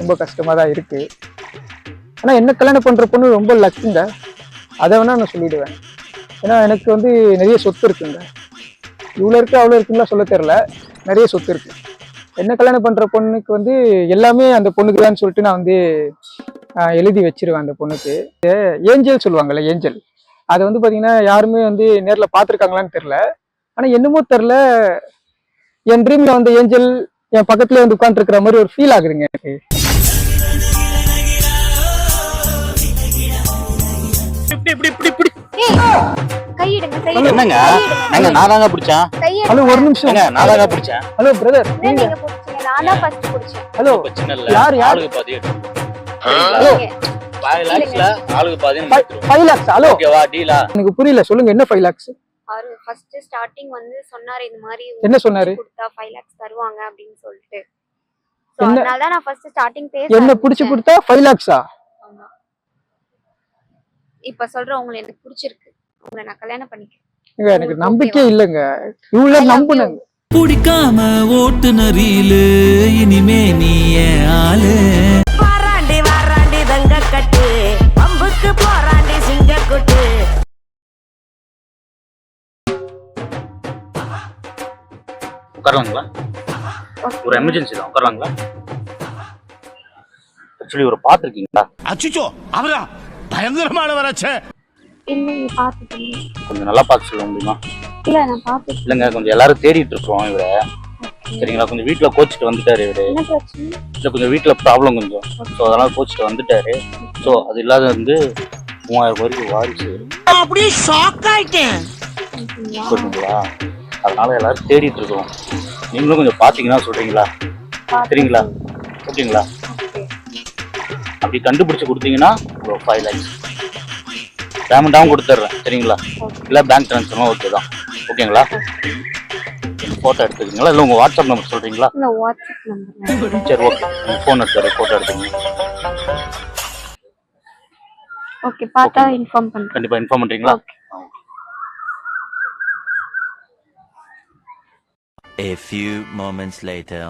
ரொம்ப கஷ்டமாக தான் இருக்குது ஆனால் என்ன கல்யாணம் பண்ணுற பொண்ணு ரொம்ப லக்குங்க. அதை வேணால் நான் சொல்லிவிடுவேன் ஏன்னா எனக்கு வந்து நிறைய சொத்து இருக்குங்க. இவ்வளோ இருக்குது அவ்வளோ இருக்குன்னு சொல்ல தெரில நிறைய சொத்து இருக்குது என்ன கல்யாணம் பண்ணுற பொண்ணுக்கு வந்து எல்லாமே அந்த பொண்ணுக்கு தான் சொல்லிட்டு நான் வந்து எழுதி வச்சிருவேன் அந்த பொண்ணுக்கு. ஏஞ்சல் சொல்லுவாங்கல்ல ஏஞ்சல். அதை வந்து பார்த்தீங்கன்னா யாருமே வந்து நேரில் பார்த்துருக்காங்களான்னு தெரில ஆனால் என்னமோ தெரில என் ட்ரீமில் வந்து ஏஞ்சல் என் பக்கத்துலேயே வந்து உட்காந்துருக்கிற மாதிரி ஒரு ஃபீல் ஆகுதுங்க எனக்கு. இப்படி இப்படி இப்படி இப்படி கையிடுங்க கையிடுங்க. என்னங்க? கையிடுங்க. எங்க நான் தாங்க பிடிச்சேன் கையிடுங்க. ஹலோ ஒரு நிமிஷம். ஏங்க நான் தாங்க பிடிச்சேன் ஹலோ பிரதர் என்ன நீங்க புடிச்சீங்க. நான் தான் ஃபர்ஸ்ட் புடிச்சேன். ஹலோ பிரச்சனை இல்ல. யார், யார்? ஆளுக்கு பாதி ஹலோ. நீங்க ஃபைவ் லேக்ஸ்ல ஆளுக்கு பாதி ஃபைவ் லேக்ஸ் ஹலோ. ஓகேவா டீலா? எனக்கு புரியல சொல்லுங்க என்ன ஃபைவ் லேக்ஸ் அவரு ஃபர்ஸ்ட் ஸ்டார்டிங் வந்து சொன்னாரு இந்த மாதிரி என்ன சொன்னாரு? கொடுத்தா 5 lakhs தருவாங்க அப்படின்னு சொல்லிட்டு. அதனால தான் நான் ஃபர்ஸ்ட் ஸ்டார்டிங் பேச என்ன பிடிச்சு. கொடுத்தா ஃபைவ் லேக்ஸா. இப்ப சொல்றேன் உங்களை எனக்கு பிடிச்சிருக்கு. உங்களை நான் கல்யாணம் பண்ணிக்கிறேன். எனக்கு நம்பிக்கை இல்லைங்க. இவ்வளவு நம்புனேங்க. பிடிக்காம ஓட்டுநரிலு இனிமே நீ ஆளு. வாராண்டி வாராண்டி தங்க கட்டு பம்புக்கு போராண்டி சிங்க கொட்டு உட்காரலாங்களா ஒரு எமர்ஜென்சி தான். உட்காரலாங்களா? ஆக்சுவலி ஒரு பார்த்துருக்கீங்களா? அச்சுச்சோ அவரா? நீ பாத்துட்டீங்க கொஞ்சம் நல்லா பார்த்து சொல்ல முடியுமா? இல்ல நான் பாத்துட்டேன் இல்லைங்க கொஞ்சம் எல்லாரும் தேடிட்டு இருக்கோம் இவரை. சரிங்களா கொஞ்சம் வீட்டில் கோச்சிட்டு வந்துட்டாரு இவரு. இல்லை கொஞ்சம் வீட்டில் ப்ராப்ளம் கொஞ்சம். ஸோ அதனால கோச்சிட்டு வந்துட்டாரு. ஸோ அது இல்லாத வந்து மூவாயிரம் வரைக்கும் வாரிசு. அப்படியே ஷாக் ஆயிட்டேன். புரியுதுங்களா அதனால எல்லாரும் தேடிட்டு இருக்கோம். நீங்களும் கொஞ்சம் பார்த்தீங்கன்னா சொல்றீங்களா? சரிங்களா? ஓகேங்களா? அப்படி கண்டுபிடிச்சு கொடுத்தீங்கன்னா ஒரு ஃபைவ் லேக்ஸ் பேமெண்ட்டாகவும் கொடுத்துட்றேன் சரிங்களா? இல்லை பேங்க் ட்ரான்ஸ்ஃபரும் ஓகே தான். ஓகேங்களா ஃபோட்டோ எடுத்துக்கிங்களா இல்லை உங்கள் வாட்ஸ்அப் நம்பர் சொல்கிறீங்களா இல்ல வாட்ஸ்அப் நம்பர் சரி ஓகே உங்கள் ஃபோன் எடுத்து ஃபோட்டோ எடுத்துக்கங்க ஓகே பார்த்தா இன்ஃபார்ம் பண்றேன். கண்டிப்பாக இன்ஃபார்ம் பண்ணுறீங்களா A few moments later.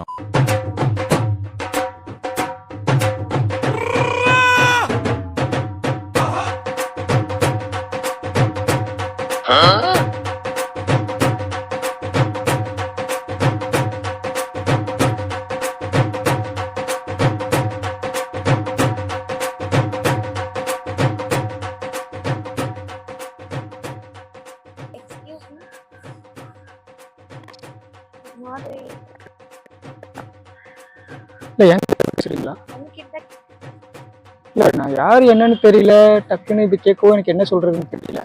இல்லை நான் யார் என்னன்னு தெரியல. டக்குன்னு இது கேட்கவும் எனக்கு என்ன சொல்றதுன்னு தெரியல.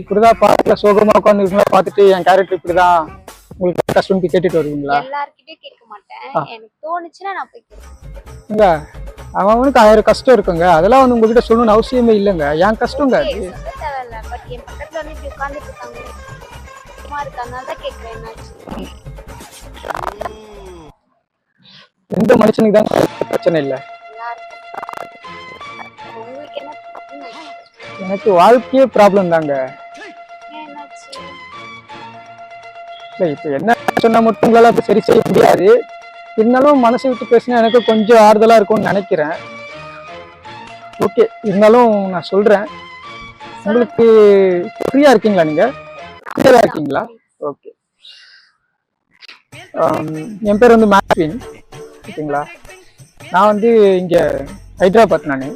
இப்படிதான் பார்க்கல சோகமா உட்காந்து பார்த்துட்டு என் கேரக்டர் இப்படிதான். உங்களுக்கு கஷ்டம்னு கேட்டுட்டு வருவீங்களா? எல்லார்கிட்டயும் கேட்க மாட்டேன். எனக்கு தோணுச்சுன்னா நான் போய் கேட்பேன். அவனுக்கு ஆயிரம் கஷ்டம் இருக்குங்க. அதெல்லாம் வந்து உங்ககிட்ட சொல்லணும்னு அவசியமே இல்லைங்க. என் கஷ்டங்க அது? எந்த மனுஷனுக்கு தான் பிரச்சனை இல்லை. எனக்கு வாழ்க்கையே ப்ராப்ளம் தாங்க. இல்லை இப்போ என்ன சொன்னா மட்டும் உங்களால அப்ப சரி செய்ய முடியாது. இருந்தாலும் மனசை விட்டு பேசினா எனக்கு கொஞ்சம் ஆறுதலா இருக்கும்னு நினைக்கிறேன். ஓகே இருந்தாலும் நான் சொல்றேன். உங்களுக்கு ஃப்ரீயா இருக்கீங்களா நீங்க? ஃப்ரீயா இருக்கீங்களா? ஓகே um, என் பேர் வந்து மேக்வின் ஓகேங்களா நான் வந்து இங்க ஹைதராபாத் நான்.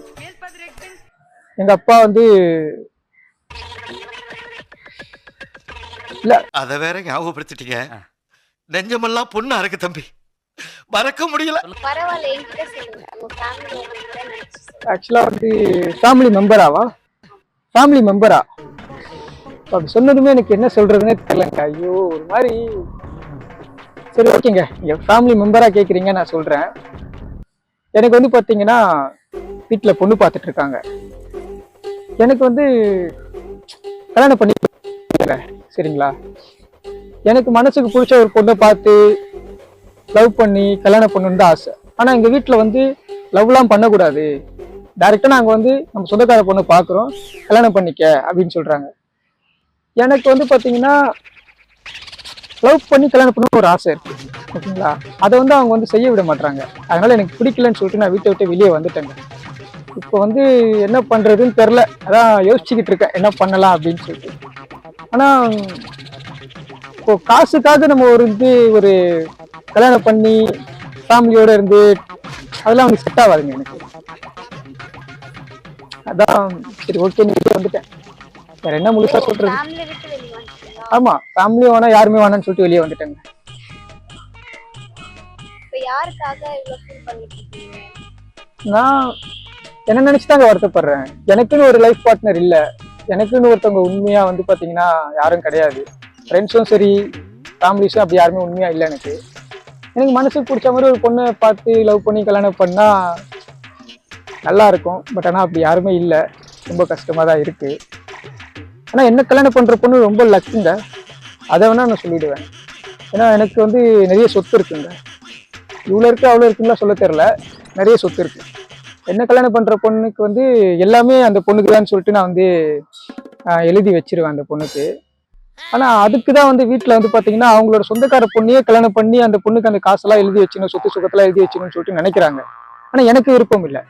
எங்க அப்பா வந்து அத வேற ஞாபகப்படுத்திட்டீங்க. நெஞ்சமெல்லாம் பொண்ணு அறக்கு தம்பி. மறக்க முடியல. ஆக்சுவலாக வந்து ஃபேமிலி மெம்பராவா ஃபேமிலி மெம்பரா அப்படி சொன்னதுமே எனக்கு என்ன சொல்றதுன்னே தெரியலங்க. ஐயோ ஒரு மாதிரி சரி ஓகேங்க. என் ஃபேமிலி மெம்பராக கேட்குறீங்க நான் சொல்கிறேன் எனக்கு வந்து பார்த்தீங்கன்னா வீட்டில் பொண்ணு பார்த்துட்டு இருக்காங்க. எனக்கு வந்து கல்யாணம் பண்ணி சரிங்களா? எனக்கு மனசுக்கு பிடிச்ச ஒரு பொண்ணை பார்த்து லவ் பண்ணி கல்யாணம் பண்ணணுன்னு தான் ஆசை. ஆனால் எங்கள் வீட்டில் வந்து லவ்லாம் பண்ணக்கூடாது. டைரெக்டாக நாங்கள் வந்து நம்ம சொந்தக்கார பொண்ணு பார்க்குறோம் கல்யாணம் பண்ணிக்க அப்படின்னு சொல்கிறாங்க எனக்கு வந்து பார்த்தீங்கன்னா லவ் பண்ணி கல்யாணம் பண்ண ஒரு ஆசை இருக்கு. ஓகேங்களா? அதை வந்து அவங்க வந்து செய்ய விட மாட்டாங்க அதனால எனக்கு பிடிக்கலன்னு சொல்லிட்டு நான் வீட்டை விட்டு வெளியே வந்துட்டேங்க. இப்போ வந்து என்ன பண்றதுன்னு தெரில அதான் யோசிச்சுக்கிட்டு இருக்கேன். என்ன பண்ணலாம் அப்படின்னு சொல்லிட்டு. ஆனா இப்போ காசுக்காக நம்ம ஒரு இது ஒரு கல்யாணம் பண்ணி ஃபேமிலியோட இருந்து அதெல்லாம் அவனுக்கு செட் ஆகாதுங்க எனக்கு. அதான் சரி ஓகே நீ வந்துட்டேன். வேற என்ன முழுசா சொல்றது ஃபேமிலி விட்டு வெளியே வந்துட்டீங்களா ஆமா ஃபேமிலி வேணா யாருமே வேணாம்னு சொல்லிட்டு வெளியே வந்துட்டேங்க. நான் என்ன நினைச்சுதாங்க வருத்தப்படுறேன். எனக்குன்னு ஒரு லைஃப் பார்ட்னர் இல்ல. எனக்குன்னு ஒருத்தவங்க உண்மையா வந்து பாத்தீங்கன்னா யாரும் கிடையாது. ஃப்ரெண்ட்ஸும் சரி ஃபேமிலிஸும் அப்படி யாருமே உண்மையா இல்லை எனக்கு. எனக்கு மனசுக்கு பிடிச்ச மாதிரி ஒரு பொண்ணை பார்த்து லவ் பண்ணி கல்யாணம் பண்ணா நல்லா இருக்கும். பட் ஆனால் அப்படி யாருமே இல்லை. ரொம்ப கஷ்டமாக தான் இருக்கு. ஆனால் என்ன கல்யாணம் பண்ணுற பொண்ணு ரொம்ப லக்குங்க. அதை வேணால் நான் சொல்லிவிடுவேன் ஏன்னா எனக்கு வந்து நிறைய சொத்து இருக்குங்க. இவ்வளோ இருக்குது அவ்வளோ இருக்குங்களா சொல்ல தெரில நிறைய சொத்து இருக்கு. என்ன கல்யாணம் பண்ணுற பொண்ணுக்கு வந்து எல்லாமே அந்த பொண்ணுக்கு தான் சொல்லிட்டு நான் வந்து எழுதி வச்சிருவேன் அந்த பொண்ணுக்கு. ஆனால் அதுக்கு தான் வந்து வீட்டில் வந்து பார்த்தீங்கன்னா அவங்களோட சொந்தக்கார பொண்ணையே கல்யாணம் பண்ணி அந்த பொண்ணுக்கு அந்த காசெல்லாம் எழுதி வச்சுக்கணும் சொத்து சுகத்தெல்லாம் எழுதி வச்சுக்கணும்னு சொல்லிட்டு நினைக்கிறாங்க. ஆனால் எனக்கு விருப்பம் இல்லை.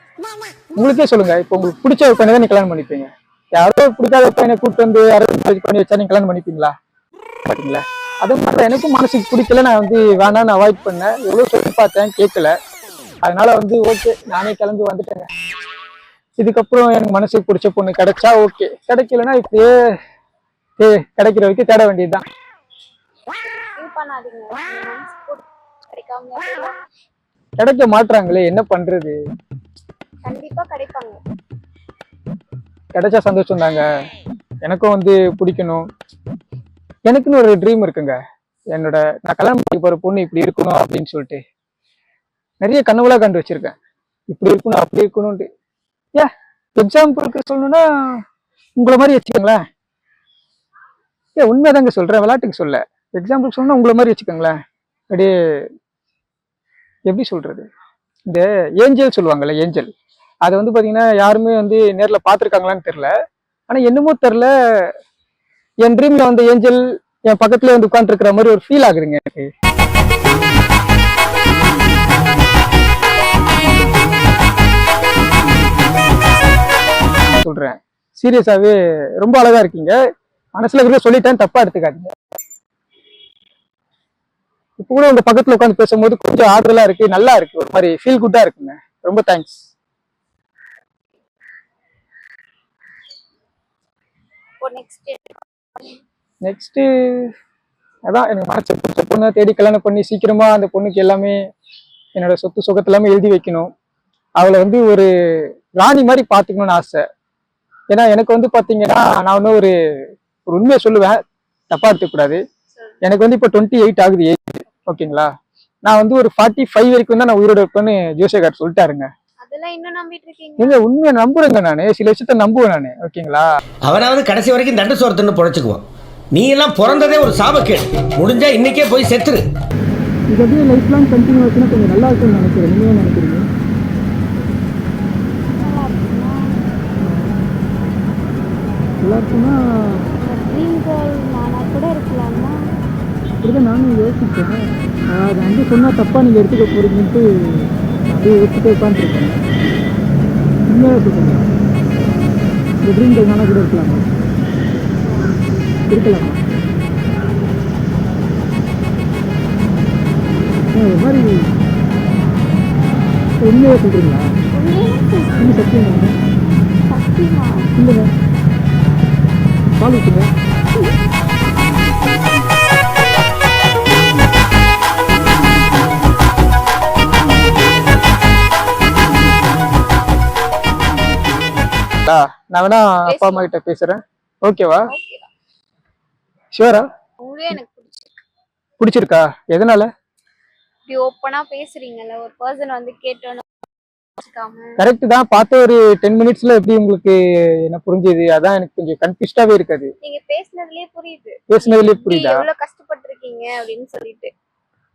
உங்களுக்கே சொல்லுங்கள் இப்போ உங்களுக்கு பிடிச்ச ஒரு பெண்ணை தான் நீ கல்யாணம் பண்ணிப்பீங்க. யாரோ பிடிக்காத பையனை கூப்பிட்டு வந்து அரேஞ்ச் பண்ணி வச்சா நீங்க கல்யாணம் பண்ணிப்பீங்களா? பாத்தீங்களா அது மாதிரி எனக்கும் மனசுக்கு பிடிக்கல நான் வந்து வேணான்னு அவாய்ட் பண்ணேன். எவ்வளவு சொல்லி பார்த்தேன் கேட்கல. அதனால வந்து ஓகே நானே கிளம்பி வந்துட்டேங்க. இதுக்கப்புறம் எனக்கு மனசுக்கு பிடிச்ச பொண்ணு கிடைச்சா ஓகே கிடைக்கலன்னா இப்படியே ஏ கிடைக்கிற வரைக்கும் தேட வேண்டியதுதான். கிடைக்க மாட்றாங்களே என்ன பண்றது? கண்டிப்பா கிடைப்பாங்க. கிடைச்சா சந்தோஷம் தாங்க எனக்கும் வந்து பிடிக்கணும். எனக்குன்னு ஒரு ட்ரீம் இருக்குங்க. என்னோட நான் கல்யாணம் பண்ணி போகிற பொண்ணு இப்படி இருக்கணும் அப்படின்னு சொல்லிட்டு. நிறைய கனவுலாம் கண்டு வச்சிருக்கேன். இப்படி இருக்கணும் அப்படி இருக்கணும்ட்டு ஏ எக்ஸாம்பிளுக்கு சொல்லணும்னா உங்களை மாதிரி வச்சுக்கோங்களேன். ஏ உண்மைதாங்க சொல்கிறேன் விளையாட்டுக்கு சொல்ல. எக்ஸாம்பிள் சொல்லணும்னா உங்களை மாதிரி வச்சுக்கோங்களேன். அப்படியே எப்படி சொல்கிறது இந்த ஏஞ்சல் சொல்லுவாங்கல்ல ஏஞ்சல். அதை வந்து பார்த்தீங்கன்னா யாருமே வந்து நேரில் பார்த்துருக்காங்களான்னு தெரில ஆனால் என்னமோ தெரில என் ட்ரீமில் வந்து ஏஞ்சல் என் பக்கத்துல வந்து உட்காந்துருக்கிற மாதிரி ஒரு ஃபீல் ஆகுதுங்க எனக்கு. சொல்கிறேன் சீரியஸாகவே ரொம்ப அழகாக இருக்கீங்க. மனசில் இருக்கிறத சொல்லிட்டேன் தப்பாக எடுத்துக்காதீங்க. இப்போ கூட உங்கள் பக்கத்தில் உட்காந்து பேசும்போது கொஞ்சம் ஆறுதலாக இருக்குது நல்லா இருக்குது ஒரு மாதிரி ஃபீல் குட்டாக இருக்குங்க. ரொம்ப தேங்க்ஸ் இப்போ நெக்ஸ்ட் அதான் எனக்கு மனசு பிடிச்ச பொண்ணை தேடி கல்யாணம் பண்ணி சீக்கிரமா அந்த பொண்ணுக்கு எல்லாமே என்னோட சொத்து சுகத்து எல்லாமே எழுதி வைக்கணும். அவளை வந்து ஒரு ராணி மாதிரி பார்த்துக்கணும்னு ஆசை. ஏன்னா எனக்கு வந்து பாத்தீங்கன்னா நான் வந்து ஒரு ஒரு உண்மையை சொல்லுவேன். தப்பா எடுத்துக்கூடாது எனக்கு வந்து இப்போ டுவெண்ட்டி எயிட் ஆகுது ஏஜ் ஓகேங்களா நான் வந்து ஒரு ஃபார்ட்டி ஃபைவ் வரைக்கும் தான் நான் உயிரோட இருப்பேன்னு ஜோசியகார் சொல்லிட்டாருங்க. அதெல்லாம் இன்னும் நம்பிட்டு இருக்கீங்க உண்மையை நம்புறேங்க நானு. சில விஷயத்த நம்புவேன் நானு. ஓகேங்களா? அவனாவது கடைசி வரைக்கும் தண்டு சோறு தின்னு பொழைச்சுக்குவான். நீ எல்லாம் பிறந்ததே ஒரு சாபக்கேடு முடிஞ்சா இன்னைக்கே போய் செத்துரு. இது அப்படியே லைஃப் லாங் கண்டினியூ ஆச்சுன்னா கொஞ்சம் நல்லா இருக்கும்னு நினைக்கிறேன். நீங்க நினைக்கிறீங்க? நல்லா இருக்கும்னா ட்ரீம் கேர்ள் நானா கூட இருக்கலாமா? இப்படிதான் நானும் யோசிச்சேன் அதை வந்து சொன்னா தப்பா நீங்க எடுத்துக்க போறீங்கன்ட்டு அப்படியே யோசிச்சுட்டே உட்காந்துருக்கேன் உண்மையாக சொல்லுங்க இந்த ட்ரீம் கேர்ள் நானா கூட இருக்கலாமா இருக்கலாமா ஒரு மாதிரி உண்மையாக சொல்றீங்களா இன்னும் சத்தியம். இல்லைங்க பால் ஊற்றுங்க நான் வேணா அப்பா அம்மா கிட்ட பேசுறேன். ஓகேவா? எனக்கு பிடிச்சிருக்கு. எதனால? இப்படி ஓப்பனா பேசுறீங்கல்ல ஒரு பர்சன் வந்து கேட்டோன்னு கரெக்ட் தான். பார்த்த ஒரு டென் மினிட்ஸ்ல எப்படி உங்களுக்கு என்ன புரிஞ்சுது? அதான் எனக்கு கொஞ்சம் கன்ஃபியூஸ்டாவே இருக்காது. நீங்க பேசுனதுலயே புரியுது. பேசுனதுலயே புரியுதா? எவ்வளவு கஷ்டப்பட்டிருக்கீங்க அப்படின்னு சொல்லிட்டு.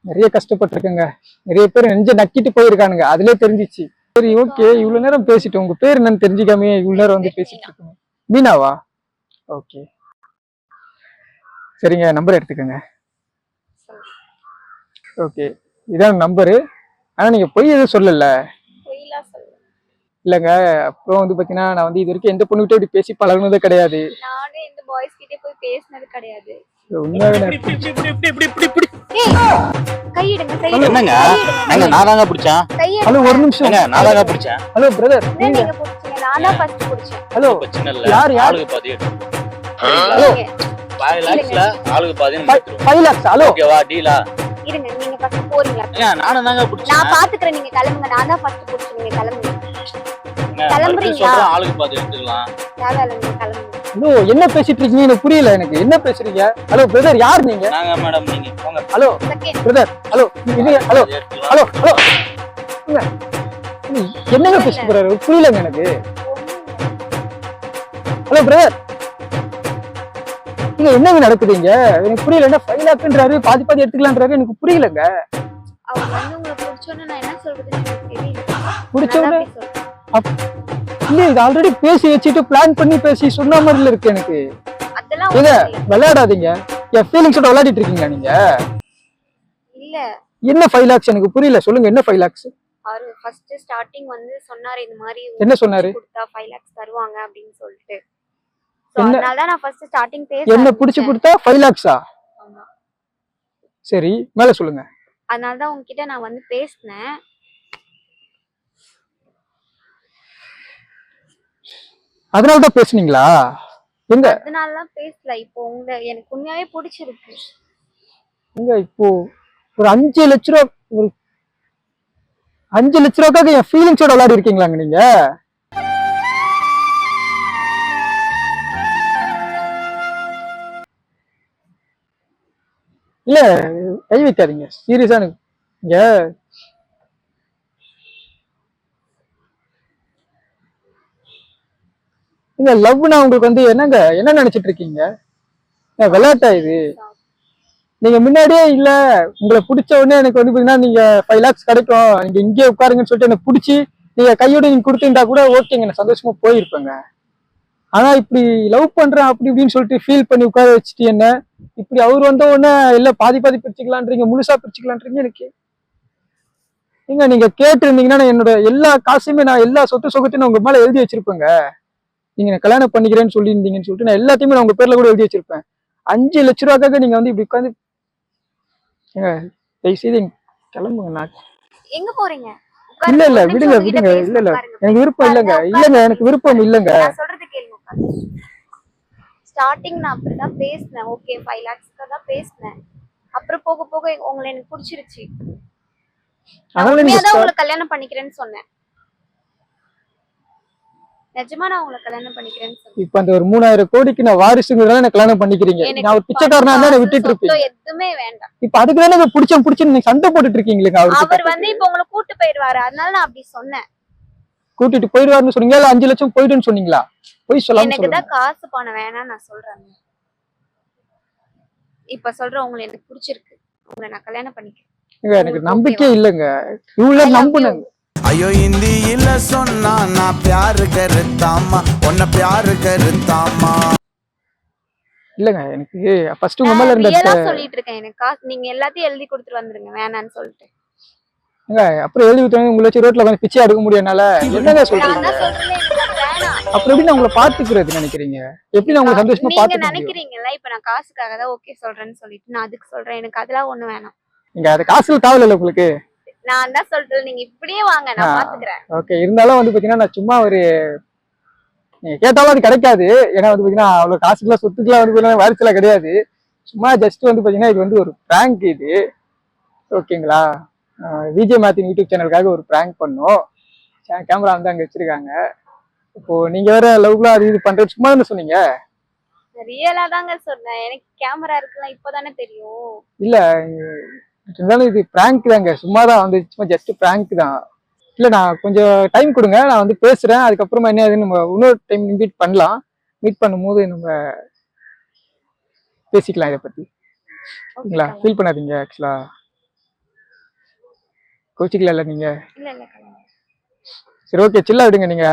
நிறைய கஷ்டப்பட்டிருக்கேங்க. நிறைய பேர் நெஞ்ச நக்கிட்டு போயிருக்கானுங்க. அதுலயே தெரிஞ்சிச்சு. சரி ஓகே இவ்வளவு நேரம் பேசிட்டோம். உங்க பேர் என்னன்னு தெரிஞ்சுக்காம இவ்வளவு நேரம் வந்து பேசிட்டு இருக்கோம் மீனாவா? ஓகே சரிங்க நம்பர் எடுத்துக்கோங்க. ஓகே இதான் நம்பரு ஆனா நீங்க பொய் எதுவும் சொல்லல? இல்லைங்க. அப்புறம் வந்து பாத்தீங்கன்னா நான் வந்து இது வரைக்கும் எந்த பொண்ணுகிட்ட இப்படி பேசி பழகுனதே கிடையாது. நானும் இந்த பாய்ஸ் கிட்டே போய் பேசினது கிடையாது. உண்மையாவே கையிடுங்க கையிடுங்க. என்னங்க? கையிடுங்க, ஏங்க நான் தாங்க பிடிச்சேன். ஹலோ ஒரு நிமிஷம். ஏங்க நான் தாங்க பிடிச்சேன். ஹலோ பிரதர் நீங்க பிடிச்சீங்க நான் ஃபர்ஸ்ட் பிடிச்சேன். ஹலோ பிரச்சனை இல்ல. யார், யார்? ஆளுக்கு பாதி ஹலோ. நீங்க ஃபைவ் லேக்ஸ்ல ஆளுக்கு பாதி ஃபைவ் லேக்ஸ் ஹலோ. ஓகேவா டீலா இருங்க நீங்க ஃபர்ஸ்ட் போறீங்களா நானும் தாங்க பிடிச்சேன். நான் பாத்துக்கிறேன் நீங்க கிளம்புங்க. நான் தான் ஃபர்ஸ்ட் பிடிச்சேன் நீங்க கிளம்புங்க. ஏங்க, கிளம்புறீங்களா? ஆளுக்கு பாதி எடுத்துக்கலாம். நீங்க கிளம்புங்க. ஹலோ என்ன பேசிட்டு இருக்கீங்க? எனக்கு புரியல எனக்கு. என்ன பேசுறீங்க? ஹலோ பிரதர் யார் நீங்க? நாங்க மேடம் நீங்க போங்க. ஹலோ பிரதர் ஹலோ இது ஹலோ. Hello hello. என்னங்க பேசிட்டு போறாரு? புரியலங்க எனக்கு. ஹலோ பிரதர் நீங்க என்னங்க நடக்குதுங்க? எனக்கு புரியல என்ன ஃபைவ் லேக்ன்றாரு பாதி பாதி எடுத்துக்கலான்றாரு எனக்கு புரியலங்க. பிடிச்சவன இல்ல இது ஆல்ரெடி பேசி வச்சுட்டு பிளான் பண்ணி பேசி சொன்ன மாதிரில இருக்கு எனக்கு. அதெல்லாம் ஏங்க. விளையாடாதீங்க. என் ஃபீலிங்ஸோட விளையாடிட்டு இருக்கீங்களா நீங்க? இல்ல. என்ன ஃபைவ் லேக்ஸ் எனக்கு புரியல. சொல்லுங்க என்ன ஃபைவ் லேக்ஸ் அவரு ஃபர்ஸ்ட் ஸ்டார்டிங் வந்து சொன்னாரு இந்த மாதிரி என்ன சொன்னாரு? கொடுத்தா ஃபைவ் லேக்ஸ் தருவாங்க அப்படின்னு சொல்லிட்டு. என்ன- அதனால தான் நான் ஃபர்ஸ்ட் ஸ்டார்டிங் பேச என்ன புடிச்சு. கொடுத்தா ஃபைவ் லேக்ஸா. சரி மேல சொல்லுங்க. அதனால தான் உங்ககிட்ட நான் வந்து பேசினேன். அதனால தான் பேசுனீங்களா? எங்க? அதனால தான் பேசல. இப்போ உங்க எனக்கு உண்மையாவே பிடிச்சிருக்கு. எங்க இப்போ ஒரு அஞ்சு லட்ச ரூபா ஒரு அஞ்சு லட்ச ரூபாய்க்காக என் ஃபீலிங்ஸோட விளையாடி இருக்கீங்களாங்க நீங்க? இல்ல கை வைக்காதீங்க. சீரியஸா எனக்கு இங்க இந்த லவ்னா உங்களுக்கு வந்து என்னங்க என்ன நினைச்சிட்டு இருக்கீங்க விளையாட்டா இது? நீங்க முன்னாடியே இல்ல உங்களை பிடிச்ச உடனே எனக்கு வந்து பாத்தீங்கன்னா நீங்க ஃபைவ் லேக்ஸ் கிடைக்கும் நீங்க இங்கே உட்காருங்கன்னு சொல்லிட்டு எனக்கு பிடிச்சி நீங்க கையோட நீங்க கொடுத்துருந்தா கூட ஓகேங்க நான் சந்தோஷமா போயிருப்பேங்க. ஆனா இப்படி லவ் பண்றேன் அப்படி இப்படின்னு சொல்லிட்டு ஃபீல் பண்ணி உட்கார வச்சுட்டு என்ன இப்படி அவர் வந்த உடனே இல்ல பாதி பாதி பிரிச்சுக்கலான்றீங்க முழுசா பிரிச்சுக்கலான்றீங்க எனக்கு? நீங்க நீங்க கேட்டு இருந்தீங்கன்னா என்னோட எல்லா காசுமே நான் எல்லா சொத்து சொகத்தையும் உங்க மேல எழுதி வச்சிருப்பேங்க. நீங்க நான் கல்யாணம் பண்ணிக்கிறேன்னு சொல்லியிருந்தீங்கன்னு சொல்லிட்டு நான் எல்லாத்தையுமே நான் உங்க பேர்ல கூட எழுதி வச்சிருப்பேன். அஞ்சு லட்ச ரூபாய்க்காக நீங்க வந்து இப்படி உட்காந்து ஏங்க தயவு செய்து இங்க கிளம்புங்க நான் எங்க போறீங்க? இல்ல இல்ல விடுங்க விடுங்க இல்ல இல்ல. எனக்கு விருப்பம் இல்லைங்க. இல்லைங்க எனக்கு விருப்பம் இல்லைங்க. நான் சொல்றது கேளுங்க ஸ்டார்டிங் நான் அப்படிதான் பேசினேன். ஓகே ஃபைவ் லேக்ஸ்க்கு தான் பேசினேன். அப்புறம் போக போக உங்களை எனக்கு பிடிச்சிருச்சு. அதனால நீங்க உண்மையா தான் start- உங்களை கல்யாணம் பண்ணிக்கிறேன்னு சொன்னேன். நிஜமா நான் உங்களை கல்யாணம் பண்ணிக்கிறேன்னு இப்ப அந்த ஒரு மூணாயிரம் கோடிக்கு நான் வாரிசுங்கிறதால எனக்கு கல்யாணம் பண்ணிக்கிறீங்க. நான் ஒரு பிச்சைக்காரனா இருந்தா விட்டுட்டு சொத்தம் எதுவுமே வேண்டாம். இப்ப அதுக்கு தானே பிடிச்ச பிடிச்சு நீங்க சண்டை போட்டுட்டு இருக்கீங்களா அவர் வந்து இப்ப உங்களை கூட்டு போயிடுவாரு. அதனால நான் அப்படி சொன்னேன். கூட்டிட்டு போயிடுவாருன்னு சொன்னீங்களா? இல்ல அஞ்சு லட்சம் போயிடுன்னு சொன்னீங்களா? போய் சொல்லாம எனக்கு தான் காசு பணம் வேணாம் நான் சொல்றேன். இப்ப சொல்றேன் உங்களை எனக்கு பிடிச்சிருக்கு. உங்களை நான் கல்யாணம் பண்ணிக்கிறேன். எனக்கு நம்பிக்கையே இல்லைங்க. இவ்வளவு நம்புனேங்க. ஐயோ ஹிந்தியில சொன்னா நான் பியாரு கருத்தாமா உன்னை பியாரு கருத்தாமா இல்லங்க எனக்கு ஃபர்ஸ்ட் உங்க மேல இருந்த சொல்லிட்டு இருக்கேன் எனக்கு காசு நீங்க எல்லாத்தையும் எழுதி கொடுத்துட்டு வந்துருங்க. வேணான்னு சொல்லிட்டு. அப்புறம் எழுதி விட்டாங்க உங்களை வச்சு ரோட்ல உட்காந்து பிச்சை எடுக்க முடியும் என்னால என்னங்க நான் சொல்றீங்க? அப்புறம் எப்படி நான் உங்களை பாத்துக்கிறது நினைக்கிறீங்க? எப்படி நான் உங்களை சந்தோஷமா முடியும்? நினைக்கிறீங்கல்ல இப்ப நான் காசுக்காக தான் ஓகே சொல்றேன்னு சொல்லிட்டு நான் அதுக்கு சொல்றேன். எனக்கு அதெல்லாம் ஒண்ணு வேணாம். நீங்க அது காசுல தேவையில்ல உங்களுக்கு. நான் தான் சொல்றேன் நீங்க இப்படியே வாங்க நான். பாத்துக்கிறேன். ஓகே இருந்தாலும் வந்து பாத்தீங்கன்னா நான் சும்மா ஒரு நீங்க கேட்டாலும் அது கிடைக்காது. ஏன்னா வந்து பாத்தீங்கன்னா அவ்வளவு காசுக்கெல்லாம் சொத்துக்கெல்லாம் வந்து பாத்தீங்கன்னா வாரிசுலாம் கிடையாது. சும்மா ஜஸ்ட் வந்து பாத்தீங்கன்னா இது வந்து ஒரு prank இது. ஓகேங்களா விஜய் மாத்தின் யூடியூப் சேனலுக்காக ஒரு prank பண்ணோம். கேமரா வந்து அங்க வச்சிருக்காங்க. இப்போ நீங்க வேற லவ்லாம் அது இது பண்றது சும்மா தானே சொன்னீங்க? ரியலா தாங்க சொன்னேன். எனக்கு கேமரா இருக்குலாம் இப்பதானே தெரியும். இல்ல இருந்தாலும் இது prank தாங்க. சும்மா தான் வந்து சும்மா ஜஸ்ட் prank தான். இல்ல நான் கொஞ்சம் டைம் கொடுங்க. நான் வந்து பேசுறேன். அதுக்கப்புறமா என்ன நம்ம இன்னொரு டைம் மீட் பண்ணலாம். மீட் பண்ணும்போது நம்ம பேசிக்கலாம் இதை பத்தி. ஓகேங்களா ஃபீல் பண்ணாதீங்க ஆக்சுவலா கோச்சிக்கல நீங்க? இல்ல கிளம்புங்க. சரி ஓகே சில்லா விடுங்க நீங்க.